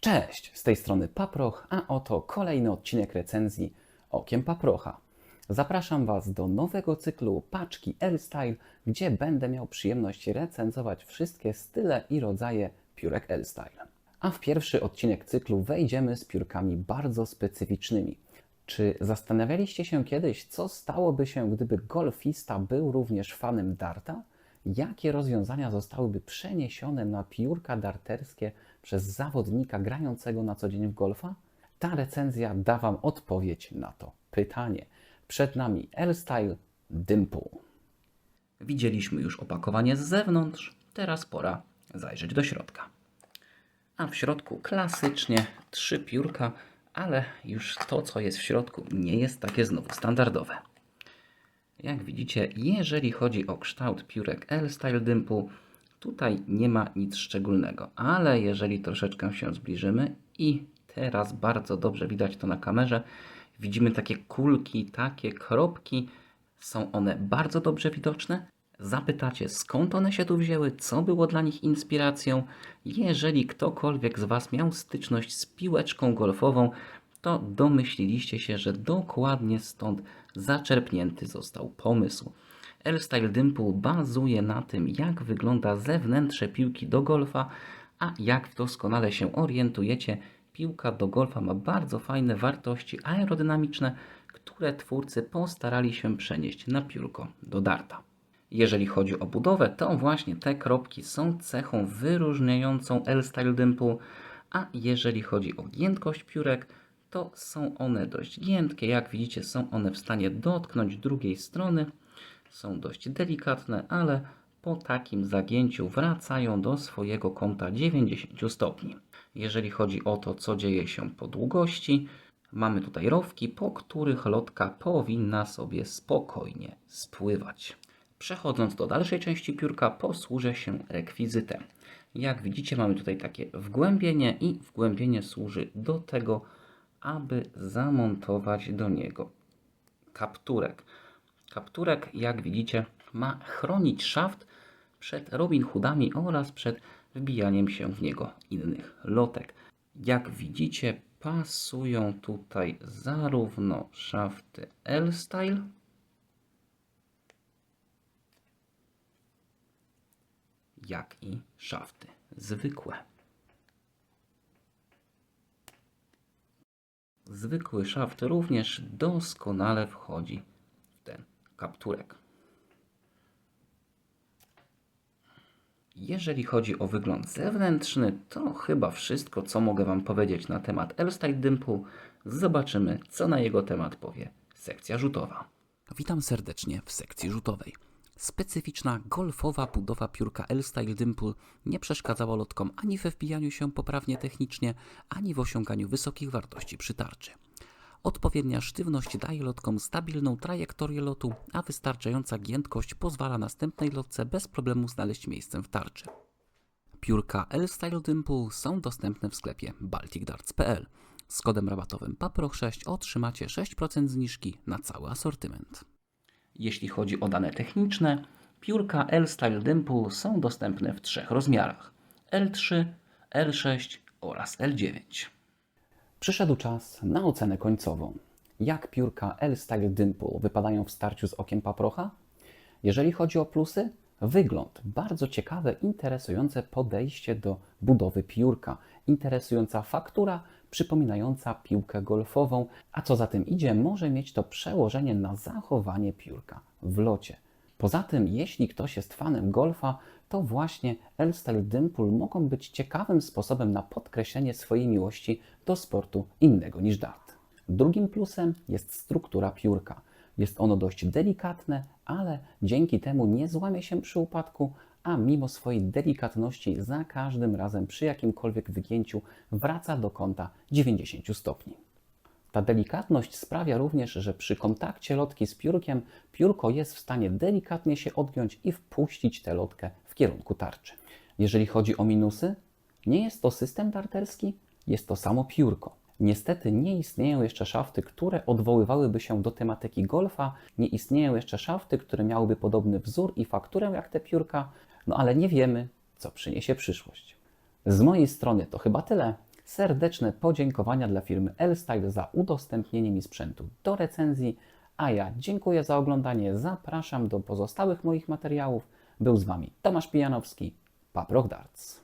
Cześć, z tej strony Paproch, a oto kolejny odcinek recenzji Okiem Paprocha. Zapraszam Was do nowego cyklu Paczki L-Style, gdzie będę miał przyjemność recenzować wszystkie style i rodzaje piórek L-Style. A w pierwszy odcinek cyklu wejdziemy z piórkami bardzo specyficznymi. Czy zastanawialiście się kiedyś, co stałoby się, gdyby golfista był również fanem darta? Jakie rozwiązania zostałyby przeniesione na piórka darterskie przez zawodnika grającego na co dzień w golfa? Ta recenzja da Wam odpowiedź na to pytanie. Przed nami L-Style Dimple. Widzieliśmy już opakowanie z zewnątrz, teraz pora zajrzeć do środka. A w środku klasycznie trzy piórka, ale już to, co jest w środku, nie jest takie znowu standardowe. Jak widzicie, jeżeli chodzi o kształt piórek L-Style Dimple, tutaj nie ma nic szczególnego, ale jeżeli troszeczkę się zbliżymy i teraz bardzo dobrze widać to na kamerze, widzimy takie kulki, takie kropki, są one bardzo dobrze widoczne. Zapytacie, skąd one się tu wzięły, co było dla nich inspiracją. Jeżeli ktokolwiek z Was miał styczność z piłeczką golfową, to domyśliliście się, że dokładnie stąd zaczerpnięty został pomysł. L-Style Dimple bazuje na tym, jak wygląda zewnętrze piłki do golfa, a jak doskonale się orientujecie, piłka do golfa ma bardzo fajne wartości aerodynamiczne, które twórcy postarali się przenieść na piórko do darta. Jeżeli chodzi o budowę, to właśnie te kropki są cechą wyróżniającą L-Style Dimple, a jeżeli chodzi o giętkość piórek, to są one dość giętkie. Jak widzicie, są one w stanie dotknąć drugiej strony. Są dość delikatne, ale po takim zagięciu wracają do swojego kąta 90 stopni. Jeżeli chodzi o to, co dzieje się po długości, mamy tutaj rowki, po których lotka powinna sobie spokojnie spływać. Przechodząc do dalszej części piórka, posłużę się rekwizytem. Jak widzicie, mamy tutaj takie wgłębienie i wgłębienie służy do tego, aby zamontować do niego kapturek. Kapturek, jak widzicie, ma chronić szaft przed Robin Hoodami oraz przed wbijaniem się w niego innych lotek. Jak widzicie, pasują tutaj zarówno szafty L-Style, jak i szafty zwykłe. Zwykły szaft również doskonale wchodzi w ten kapturek. Jeżeli chodzi o wygląd zewnętrzny, to chyba wszystko, co mogę Wam powiedzieć na temat L-Style Dimple. Zobaczymy, co na jego temat powie sekcja rzutowa. Witam serdecznie w sekcji rzutowej. Specyficzna golfowa budowa piórka L-Style Dimple nie przeszkadzała lotkom ani we wbijaniu się poprawnie technicznie, ani w osiąganiu wysokich wartości przy tarczy. Odpowiednia sztywność daje lotkom stabilną trajektorię lotu, a wystarczająca giętkość pozwala następnej lotce bez problemu znaleźć miejsce w tarczy. Piórka L-Style Dimple są dostępne w sklepie balticdarts.pl. Z kodem rabatowym PAPROCH6 otrzymacie 6% zniżki na cały asortyment. Jeśli chodzi o dane techniczne, piórka L-Style Dimple są dostępne w trzech rozmiarach: L3, L6 oraz L9. Przyszedł czas na ocenę końcową. Jak piórka L-Style Dimple wypadają w starciu z okiem paprocha? Jeżeli chodzi o plusy, wygląd, bardzo ciekawe, interesujące podejście do budowy piórka, interesująca faktura, przypominająca piłkę golfową, a co za tym idzie, może mieć to przełożenie na zachowanie piórka w locie. Poza tym, jeśli ktoś jest fanem golfa, to właśnie L-Style Dimple mogą być ciekawym sposobem na podkreślenie swojej miłości do sportu innego niż dart. Drugim plusem jest struktura piórka. Jest ono dość delikatne, ale dzięki temu nie złamie się przy upadku, a mimo swojej delikatności za każdym razem przy jakimkolwiek wygięciu wraca do kąta 90 stopni. Ta delikatność sprawia również, że przy kontakcie lotki z piórkiem, piórko jest w stanie delikatnie się odgiąć i wpuścić tę lotkę w kierunku tarczy. Jeżeli chodzi o minusy, nie jest to system darterski, jest to samo piórko. Niestety nie istnieją jeszcze szafty, które odwoływałyby się do tematyki golfa, nie istnieją jeszcze szafty, które miałyby podobny wzór i fakturę jak te piórka, no ale nie wiemy, co przyniesie przyszłość. Z mojej strony to chyba tyle. Serdeczne podziękowania dla firmy L-Style za udostępnienie mi sprzętu do recenzji, a ja dziękuję za oglądanie, zapraszam do pozostałych moich materiałów. Był z Wami Tomasz Pijanowski, Paproch Darts.